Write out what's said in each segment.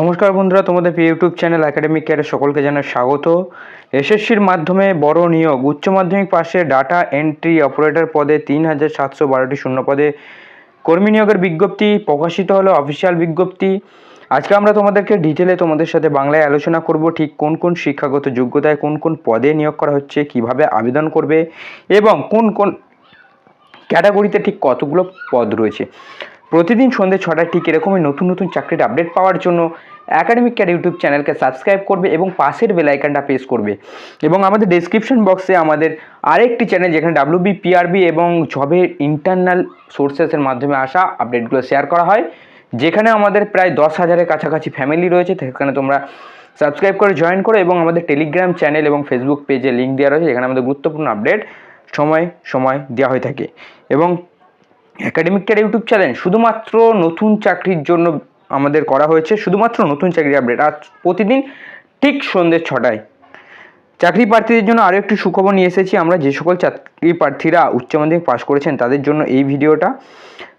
নমস্কার বন্ধুরা, তোমাদের ইউটিউব চ্যানেল একাডেমিক কেয়ারে সকলকে জানাই স্বাগত। এসএসসির মাধ্যমে বড় নিয়োগ, উচ্চ মাধ্যমিক পাশে ডাটা এন্ট্রি অপারেটর পদে তিন হাজার সাতশো বারোটি শূন্য পদে কর্মী নিয়োগের বিজ্ঞপ্তি প্রকাশিত হলো অফিসিয়াল বিজ্ঞপ্তি। আজকে আমরা তোমাদেরকে ডিটেলে তোমাদের সাথে বাংলায় আলোচনা করব, ঠিক কোন কোন শিক্ষাগত যোগ্যতায় কোন কোন পদে নিয়োগ করা হচ্ছে, কীভাবে আবেদন করবে এবং কোন কোন ক্যাটাগরিতে ঠিক কতগুলো পদ রয়েছে। প্রতিদিন সন্ধ্যে ছটায় ঠিক এরকমই নতুন নতুন চাকরির আপডেট পাওয়ার জন্য একাডেমিক ক্যার ইউটিউব চ্যানেলকে সাবস্ক্রাইব করবে এবং পাশের বেল আইকনটা প্রেস করবে। এবং আমাদের ডেসক্রিপশন বক্সে আমাদের আরেকটি চ্যানেল যেখানে ডাব্লিউবি পিআরবি এবং জবের ইন্টারনাল সোর্সেসের মাধ্যমে আসা আপডেটগুলো শেয়ার করা হয়। যেখানে আমাদের প্রায় দশ হাজারের কাছাকাছি ফ্যামিলি রয়েছে, সেখানে তোমরা সাবস্ক্রাইব করে জয়েন করো এবং আমাদের টেলিগ্রাম চ্যানেল এবং ফেসবুক পেজে লিঙ্ক দেওয়া রয়েছে, যেখানে আমাদের গুরুত্বপূর্ণ আপডেট সময় সময় দেওয়া হয়ে থাকে। এবং একাডেমিক কেয়ার ইউটিউব চ্যানেল শুধুমাত্র নতুন চাকরির জন্য আমাদের করা হয়েছে, শুধুমাত্র নতুন চাকরির আপডেট আজ প্রতিদিন ঠিক সন্ধ্যে ছটায়। চাকরি প্রার্থীদের জন্য আরও একটি সুখবর নিয়ে এসেছি। আমরা যে সকল চাকরি প্রার্থীরা উচ্চ মাধ্যমিক পাশ করেছেন, তাদের জন্য এই ভিডিওটা।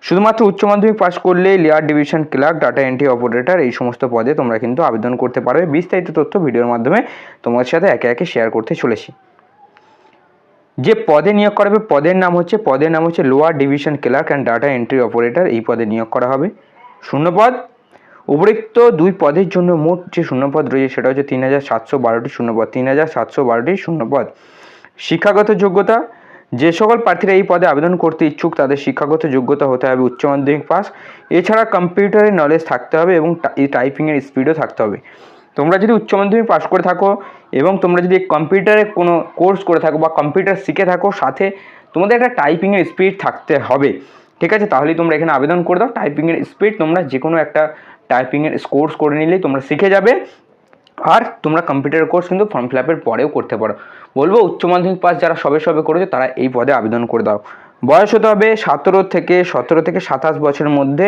শুধুমাত্র উচ্চ মাধ্যমিক পাশ করলে lower division clerk data entry operator এই সমস্ত পদে তোমরা কিন্তু আবেদন করতে পারবে। বিস্তারিত তথ্য ভিডিওর মাধ্যমে তোমার সাথে একে একে শেয়ার করতে চলেছি। যে পদে নিয়োগ করা হবে, পদের নাম হচ্ছে, পদের নাম হচ্ছে lower division clerk and data entry operator এই পদে নিয়োগ করা হবে। শূন্যপদ উপরিক্ত দুই পদের জন্য মোট যে শূন্যপদ রয়েছে, সেটা হচ্ছে তিন হাজার সাতশো বারোটি শূন্যপদ। তিন হাজার সাতশো বারোটি শূন্যপদ। শিক্ষাগত যোগ্যতা, যে সকল প্রার্থীরা এই পদে আবেদন করতে ইচ্ছুক, তাদের শিক্ষাগত যোগ্যতা হতে হবে উচ্চ মাধ্যমিক পাস। এছাড়া কম্পিউটারের নলেজ থাকতে হবে এবং টাইপিংয়ের স্পিডও থাকতে হবে। তোমরা যদি উচ্চ মাধ্যমিক পাস করে থাকো এবং তোমরা যদি কম্পিউটারে কোনো কোর্স করে থাকো বা কম্পিউটার শিখে থাকো, সাথে তোমাদের একটা টাইপিংয়ের স্পিড থাকতে হবে। ঠিক আছে? তাহলেই তোমরা এখানে আবেদন করে দাও। টাইপিংয়ের স্পিড তোমরা যে কোনো একটা টাইপিংয়ের কোর্স করে নিলেই তোমরা শিখে যাবে। আর তোমরা কম্পিউটার কোর্স কিন্তু ফর্ম ফিল আপের পরেও করতে পারো। বলব, উচ্চ মাধ্যমিক পাস যারা সবে সবে করেছে, তারা এই পদে আবেদন করে দাও। বয়স হতে হবে সতেরো থেকে সতেরো থেকে সাতাশ বছরের মধ্যে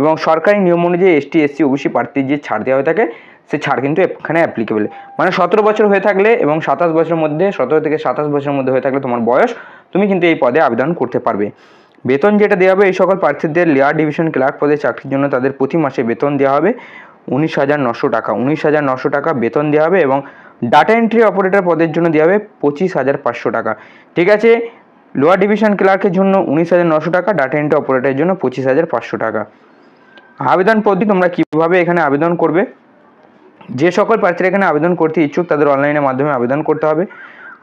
এবং সরকারি নিয়ম অনুযায়ী এসটি, এসসি, ওবিসি প্রার্থীর যে ছাড় দেওয়া হয়ে থাকে সে ছাড় কিন্তু এখানে অ্যাপ্লিকেবল মানে সতেরো বছর হয়ে থাকলে এবং সাতাশ বছরের মধ্যে, সতেরো থেকে সাতাশ বছরের মধ্যে হয়ে থাকলে তোমার বয়স, তুমি কিন্তু এই পদে আবেদন করতে পারবে। বেতন যেটা দেওয়া হবে, এই সকল প্রার্থীদের লেয়ার ডিভিশন ক্লার্ক পদে চাকরির জন্য তাদের প্রতি মাসে বেতন দেওয়া হবে উনিশ হাজার নশো টাকা। উনিশ হাজার নশো টাকা বেতন দেওয়া হবে এবং ডাটা এন্ট্রি অপারেটর পদের জন্য দেওয়া হবে পঁচিশ হাজার পাঁচশো টাকা। ঠিক আছে? লোয়ার ডিভিশন ক্লার্কের জন্য উনিশ হাজার নশো টাকা ডাটা এন্ট্রি অপারেটরের জন্য পঁচিশ হাজার পাঁচশো টাকা। আবেদন পদ্ধতি তোমরা কীভাবে এখানে আবেদন করবে? যে সকল প্রার্থীরা এখানে আবেদন করতে ইচ্ছুক, তাদের অনলাইনের মাধ্যমে আবেদন করতে হবে।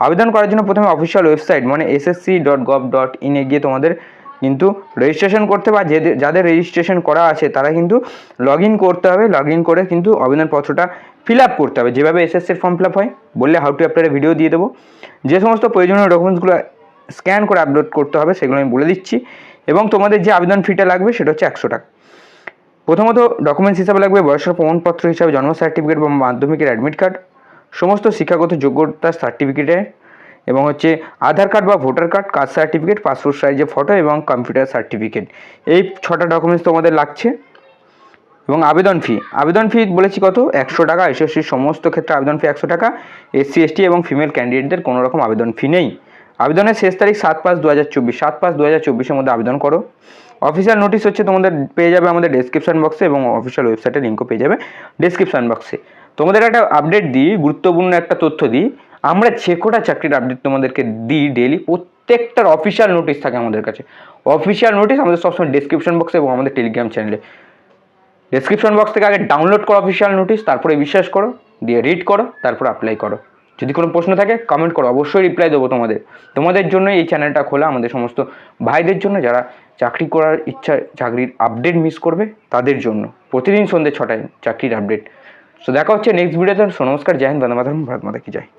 আবেদন করার জন্য প্রথমে অফিসিয়াল ওয়েবসাইট মানে এসএসসি ডট গভ ডট ইনে গিয়ে তোমাদের কিন্তু রেজিস্ট্রেশন করতে বা যে যাদের রেজিস্ট্রেশন করা আছে, তারা কিন্তু লগ করতে হবে। লগ করে কিন্তু আবেদনপত্রটা ফিল আপ করতে হবে। যেভাবে এসএসসির ফর্ম ফিল আপ হয়, বললে হাউ টু অ্যাপ্লাইয়ের ভিডিও দিয়ে দেবো। যে সমস্ত প্রয়োজনীয় ডকুমেন্টসগুলো স্ক্যান করে আপলোড করতে হবে, সেগুলো আমি বলে দিচ্ছি। এবং তোমাদের যে আবেদন ফিটা লাগবে, সেটা হচ্ছে একশো টাকা। প্রথমত ডকুমেন্টস হিসাবে লাগবে বয়সের প্রমাণপত্র হিসাবে জন্ম সার্টিফিকেট বা মাধ্যমিকের অ্যাডমিট কার্ড সমস্ত শিক্ষাগত যোগ্যতার সার্টিফিকেটে এবং হচ্ছে আধার কার্ড বা voter card caste certificate passport সাইজের ফটো এবং কম্পিউটার সার্টিফিকেট এই ছটা ডকুমেন্টস তোমাদের লাগছে। এবং আবেদন ফি আবেদন ফি বলেছি কত? একশো টাকা এসএসসির সমস্ত ক্ষেত্রে আবেদন ফি একশো টাকা এসসি এসটি এবং ফিমেল ক্যান্ডিডেটদের কোনো রকম আবেদন ফি নেই। আবেদনের শেষ তারিখ সাত পাঁচ দু হাজার চব্বিশ, সাত পাঁচ দু হাজার চব্বিশের মধ্যে আবেদন করো। অফিসিয়াল নোটিস হচ্ছে তোমাদের পেয়ে যাবে আমাদের ডেসক্রিপশন বক্সে এবং অফিসিয়াল ওয়েবসাইটের লিঙ্কও পেয়ে যাবে ডেসক্রিপশন বক্সে তোমাদের একটা আপডেট দিই, গুরুত্বপূর্ণ একটা তথ্য দিই। আমরা যে কটা চাকরির আপডেট তোমাদেরকে দিই ডেলি প্রত্যেকটার অফিসিয়াল নোটিশ থাকে আমাদের কাছে। অফিসিয়াল নোটিস আমাদের সবসময় ডেসক্রিপশন বক্সে এবং আমাদের টেলিগ্রাম চ্যানেলে ডেসক্রিপশন বক্স থেকে আগে ডাউনলোড করো অফিসিয়াল নোটিস তারপরে বিশ্বাস করো, দিয়ে রিড করো, তারপর অ্যাপ্লাই করো। যদি কোনো প্রশ্ন থাকে কমেন্ট করো। অবশ্যই রিপ্লাই দেবো তোমাদের। তোমাদের জন্য এই চ্যানেলটা খোলা। আমাদের সমস্ত ভাইদের জন্য যারা চাকরি করার ইচ্ছা, চাকরির আপডেট মিস করবে, তাদের জন্য। প্রতিদিন সন্ধ্যে ছটায় চাকরির আপডেট সো দেখা হচ্ছে নেক্সট ভিডিওতে নমস্কার। জয় হিন্দ। বন্দে মাতরম। ভারত মাতা কি যায়